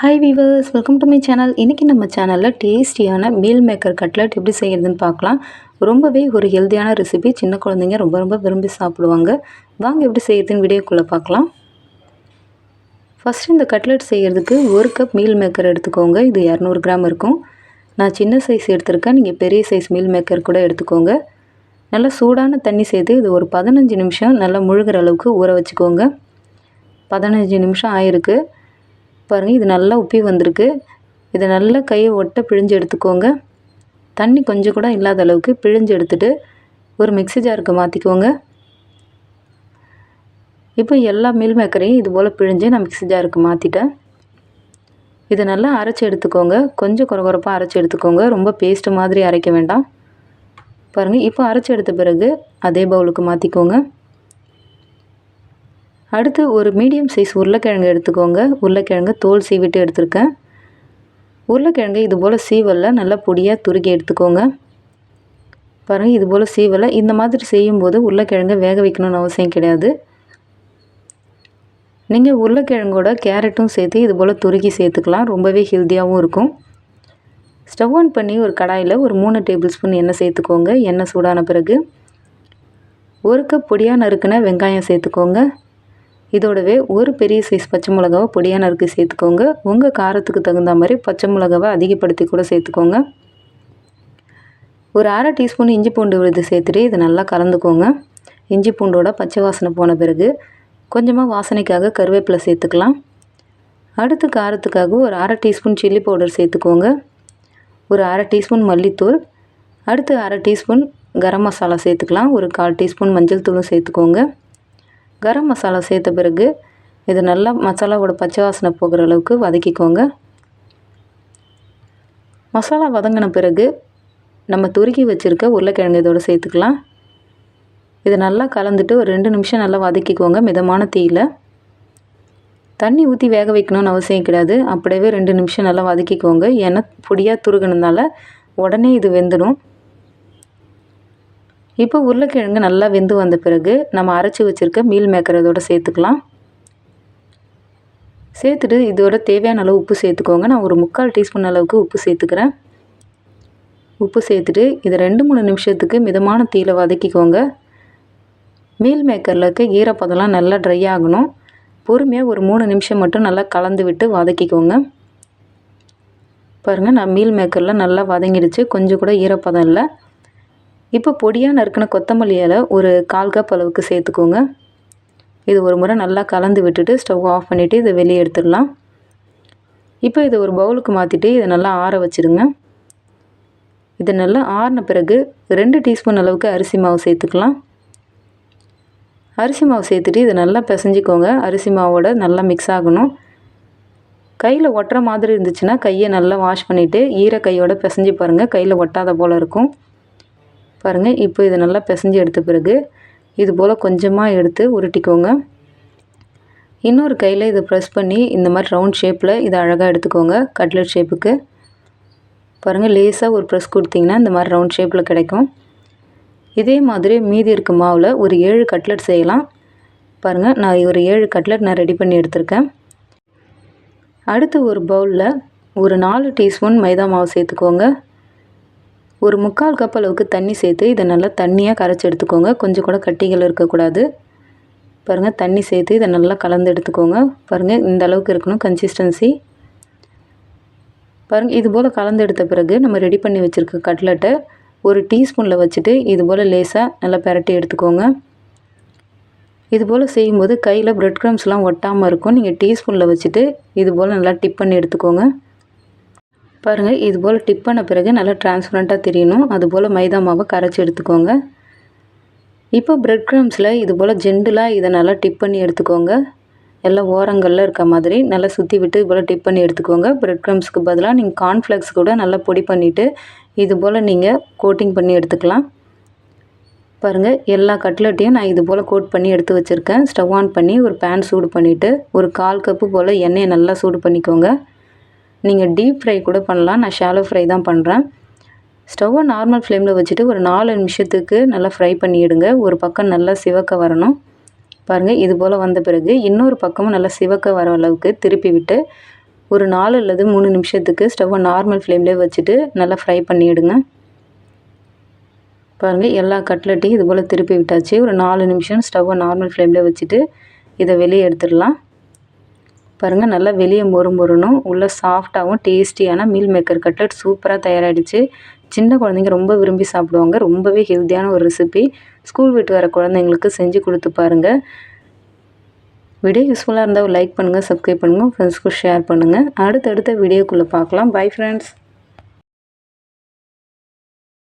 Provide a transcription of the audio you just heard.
Hi viewers welcome to my channel இன்றைக்கி நம்ம சேனலில் டேஸ்டியான மீல் மேக்கர் கட்லட் எப்படி செய்கிறதுன்னு பார்க்கலாம். ரொம்பவே ஒரு ஹெல்த்தியான ரெசிபி சின்ன குழந்தைங்க ரொம்ப ரொம்ப விரும்பி சாப்பிடுவாங்க. வாங்க எப்படி செய்கிறதுன்னு வீடியோக்குள்ளே பார்க்கலாம். ஃபஸ்ட்டு இந்த கட்லட் செய்கிறதுக்கு ஒரு கப் மீல் மேக்கர் எடுத்துக்கோங்க. இது இரநூறு கிராம் இருக்கும். நான் சின்ன சைஸ் எடுத்திருக்கேன். நீங்கள் பெரிய சைஸ் மீல் மேக்கர் கூட எடுத்துக்கோங்க. நல்லா சூடான தண்ணி சேர்த்து இது ஒரு பதினஞ்சு நிமிஷம் நல்லா முழுகிற அளவுக்கு ஊற வச்சுக்கோங்க. பதினஞ்சு நிமிஷம் ஆயிருக்கு. பாருங்கள் இது நல்லா உப்பி வந்திருக்கு. இதை நல்லா கையை ஒட்ட பிழிஞ்சு எடுத்துக்கோங்க. தண்ணி கொஞ்சம் கூட இல்லாத அளவுக்கு பிழிஞ்சு எடுத்துகிட்டு ஒரு மிக்சி ஜாருக்கு மாற்றிக்கோங்க இப்போ எல்லா மீல் மேக்கரையும் இது போல் பிழிஞ்சு நான் மிக்சி ஜாருக்கு மாற்றிட்டேன் இதை நல்லா அரைச்சி எடுத்துக்கோங்க. கொஞ்சம் குறகுறப்பாக அரைச்சி எடுத்துக்கோங்க. ரொம்ப பேஸ்ட்டு மாதிரி அரைக்க வேண்டாம். பாருங்கள் இப்போ அரைச்சி எடுத்த பிறகு அதே பவுலுக்கு மாற்றிக்கோங்க அடுத்து ஒரு மீடியம் சைஸ் உருளைக்கிழங்கு எடுத்துக்கோங்க. உருளைக்கிழங்கு தோல் சீவிட்டு எடுத்திருக்கேன். உருளைக்கிழங்கு இது போல் சீவலில் நல்லா பொடியாக துருக்கி எடுத்துக்கோங்க. பாருங்கள் இது போல் சீவலை இந்த மாதிரி செய்யும்போது உருளைக்கிழங்கு வேக வைக்கணும்னு அவசியம் கிடையாது. நீங்கள் உருளைக்கிழங்கோட கேரட்டும் சேர்த்து இது போல் துருக்கி சேர்த்துக்கலாம். ரொம்பவே ஹெல்த்தியாகவும் இருக்கும். ஸ்டவ் ஆன் பண்ணி ஒரு கடாயில் ஒரு மூணு டேபிள் ஸ்பூன் எண்ணெய் சேர்த்துக்கோங்க. எண்ணெய் சூடான பிறகு ஒரு கப் பொடியாக நறுக்கின வெங்காயம் சேர்த்துக்கோங்க. இதோடவே ஒரு பெரிய சைஸ் பச்சை மிளகாவை பொடியாக நறுக்கி சேர்த்துக்கோங்க. உங்கள் காரத்துக்கு தகுந்த மாதிரி பச்சை மிளகாவை அதிகப்படுத்தி கூட சேர்த்துக்கோங்க. ஒரு அரை டீஸ்பூன் இஞ்சி பூண்டு விழுது சேர்த்துட்டு இதை நல்லா கலந்துக்கோங்க. இஞ்சி பூண்டோட பச்சை வாசனை போன பிறகு கொஞ்சமாக வாசனைக்காக கருவேப்பிலை சேர்த்துக்கலாம். அடுத்து காரத்துக்காக ஒரு அரை டீஸ்பூன் சில்லி பவுடர் சேர்த்துக்கோங்க. ஒரு அரை டீஸ்பூன் மல்லித்தூள் அடுத்து அரை டீஸ்பூன் கரம் மசாலா சேர்த்துக்கலாம். ஒரு கால் டீஸ்பூன் மஞ்சள் தூளும் சேர்த்துக்கோங்க. கரம் மசாலா சேர்த்த பிறகு இது நல்லா மசாலாவோட பச்சை வாசனை போகிற அளவுக்கு வதக்கிக்கோங்க. மசாலா வதங்கின பிறகு நம்ம துருக்கி வச்சுருக்க உருளைக்கிழங்கு இதோடு சேர்த்துக்கலாம். இதை நல்லா கலந்துட்டு ஒரு ரெண்டு நிமிஷம் நல்லா வதக்கிக்கோங்க மிதமான தீயில். தண்ணி ஊற்றி வேக வைக்கணும்னு அவசியம் கிடையாது. அப்படியே ரெண்டு நிமிஷம் நல்லா வதக்கிக்கோங்க. ஏன்னா பொடியாக துருகினதுனால உடனே இது வெந்துடும் இப்போ உருளைக்கிழங்கு நல்லா வெந்து வந்த பிறகு நம்ம அரைச்சி வச்சுருக்க மீல் மேக்கர் இதோட சேர்த்துக்கலாம். சேர்த்துட்டு இதோட தேவையான அளவு உப்பு சேர்த்துக்கோங்க. நான் ஒரு முக்கால் டீஸ்பூன் அளவுக்கு உப்பு சேர்த்துக்கிறேன். உப்பு சேர்த்துட்டு இதை ரெண்டு மூணு நிமிஷத்துக்கு மிதமான தீயில் வதக்கிக்கோங்க. மீல் மேக்கரில் இருக்க ஈரப்பதம்லாம் நல்லா ட்ரை ஆகணும். பொறுமையாக ஒரு மூணு நிமிஷம் மட்டும் நல்லா கலந்து விட்டு வதக்கிக்கோங்க. பாருங்கள் நான் மீல் மேக்கரில் நல்லா வதங்கிடுச்சு. கொஞ்சம் கூட ஈரப்பதம் இல்லை. இப்போ பொடியாக நறுக்கின கொத்தமல்லி இலை ஒரு கால் கப் அளவுக்கு சேர்த்துக்கோங்க. இது ஒரு முறை நல்லா கலந்து விட்டுட்டு ஸ்டவ் ஆஃப் பண்ணிவிட்டு இதை வெளியே எடுத்துடலாம். இப்போ இதை ஒரு பவுலுக்கு மாற்றிட்டு இதை நல்லா ஆற வச்சுடுங்க இதை நல்லா ஆறின பிறகு ரெண்டு டீஸ்பூன் அளவுக்கு அரிசி மாவு சேர்த்துக்கலாம். அரிசி மாவு சேர்த்துட்டு இதை நல்லா பிசைஞ்சிக்கோங்க. அரிசி மாவோட நல்லா மிக்ஸ் ஆகணும். கையில் ஒட்டுற மாதிரி இருந்துச்சுன்னா கையை நல்லா வாஷ் பண்ணிவிட்டு ஈர கையோட பிசைஞ்சு பாருங்கள் கையில் ஒட்டாத போல் இருக்கும். பாருங்கள் இப்போ இதை நல்லா பிசைஞ்சு எடுத்த பிறகு இது போல் கொஞ்சமாக எடுத்து உருட்டிக்கோங்க. இன்னொரு கையில் இதை ப்ரெஸ் பண்ணி இந்த மாதிரி ரவுண்ட் ஷேப்பில் இதை அழகாக எடுத்துக்கோங்க கட்லெட் ஷேப்புக்கு பாருங்கள் லேஸாக ஒரு ப்ரெஸ் கொடுத்தீங்கன்னா இந்த மாதிரி ரவுண்ட் ஷேப்பில் கிடைக்கும். இதே மாதிரி மீதி இருக்க மாவில் ஒரு ஏழு கட்லெட் செய்யலாம். பாருங்கள் நான் ஒரு ஏழு கட்லெட் நான் ரெடி பண்ணி எடுத்திருக்கேன். அடுத்து ஒரு பவுலில் ஒரு நாலு டீஸ்பூன் மைதா மாவு சேர்த்துக்கோங்க. ஒரு முக்கால் கப் அளவுக்கு தண்ணி சேர்த்து இதை நல்லா தண்ணியாக கரைச்சி எடுத்துக்கோங்க. கொஞ்சம் கூட கட்டிகள் இருக்கக்கூடாது. பாருங்கள் தண்ணி சேர்த்து இதை நல்லா கலந்து எடுத்துக்கோங்க. பாருங்கள் இந்த அளவுக்கு இருக்கணும் கன்சிஸ்டன்சி பாருங்கள் இது போல் கலந்து எடுத்த பிறகு நம்ம ரெடி பண்ணி வச்சுருக்க கட்லெட்டை ஒரு டீஸ்பூனில் வச்சுட்டு இது போல் லேசாக நல்லா பரட்டி எடுத்துக்கோங்க. இது போல் செய்யும்போது கையில் ப்ரெட் க்ரம்ஸ்லாம் ஒட்டாமல் இருக்கும். நீங்கள் டீஸ்பூனில் வச்சுட்டு இது போல் நல்லா டிப் பண்ணி எடுத்துக்கோங்க. பாருங்கள் இது போல் டிப் பண்ண பிறகு நல்லா டிரான்ஸ்பரண்ட்டாக தெரியணும். அதுபோல் மைதா மாவை கரைச்சி எடுத்துக்கோங்க. இப்போ ப்ரெட் க்ரம்ஸில் இது போல் ஜெண்டுலாக இதை நல்லா டிப் பண்ணி எடுத்துக்கோங்க. எல்லாம் ஓரங்களில் இருக்க மாதிரி நல்லா சுற்றி விட்டு இது போல் டிப் பண்ணி எடுத்துக்கோங்க. ப்ரெட் க்ரம்ஸ்க்கு பதிலாக நீங்கள் கார்ன்ஃப்ளெக்ஸ் கூட நல்லா பொடி பண்ணிவிட்டு இது போல் நீங்கள் கோட்டிங் பண்ணி எடுத்துக்கலாம். பாருங்கள் எல்லா கட்லெட்டையும் நான் இது போல் கோட் பண்ணி எடுத்து வச்சுருக்கேன். ஸ்டவ் ஆன் பண்ணி ஒரு பேன் சூடு பண்ணிவிட்டு ஒரு கால் கப்பு போல் எண்ணெயை நல்லா சூடு பண்ணிக்கோங்க. நீங்கள் டீப் ஃப்ரை கூட பண்ணலாம். நான் ஷாலோ ஃப்ரை தான் பண்ணுறேன் ஸ்டவ்வை நார்மல் ஃப்ளேமில் வச்சுட்டு ஒரு நாலு நிமிஷத்துக்கு நல்லா ஃப்ரை பண்ணிவிடுங்க ஒரு பக்கம் நல்லா சிவக்க வரணும். பாருங்கள் இது போல் வந்த பிறகு இன்னொரு பக்கமும் நல்லா சிவக்க வர அளவுக்கு திருப்பி விட்டு ஒரு நாலு அல்லது மூணு நிமிஷத்துக்கு ஸ்டவ்வை நார்மல் ஃப்ளேம்லேயே வச்சுட்டு நல்லா ஃப்ரை பண்ணிவிடுங்க பாருங்கள் எல்லா கட்லெட்டையும் இது போல் திருப்பி விட்டாச்சு. ஒரு நாலு நிமிஷம் ஸ்டவ்வை நார்மல் ஃப்ளேமில் வச்சுட்டு இதை வெளியே எடுத்துடலாம். பாருங்கள் நல்லா வெளியே மொறு மொறணும் உள்ளே சாஃப்டாகவும் டேஸ்டியான மீல் மேக்கர் கட்லட் சூப்பராக தயாராகிடுச்சு சின்ன குழந்தைங்க ரொம்ப விரும்பி சாப்பிடுவாங்க. ரொம்பவே ஹெல்த்தியான ஒரு ரெசிபி ஸ்கூல் விட்டு வர குழந்தைங்களுக்கு செஞ்சு கொடுத்து பாருங்கள் வீடியோ யூஸ்ஃபுல்லாக இருந்தால் லைக் பண்ணுங்கள் சப்ஸ்கிரைப் பண்ணுங்கள் ஃப்ரெண்ட்ஸ்க்கு ஷேர் பண்ணுங்கள் அடுத்தடுத்த வீடியோக்குள்ளே பார்க்கலாம். Bye friends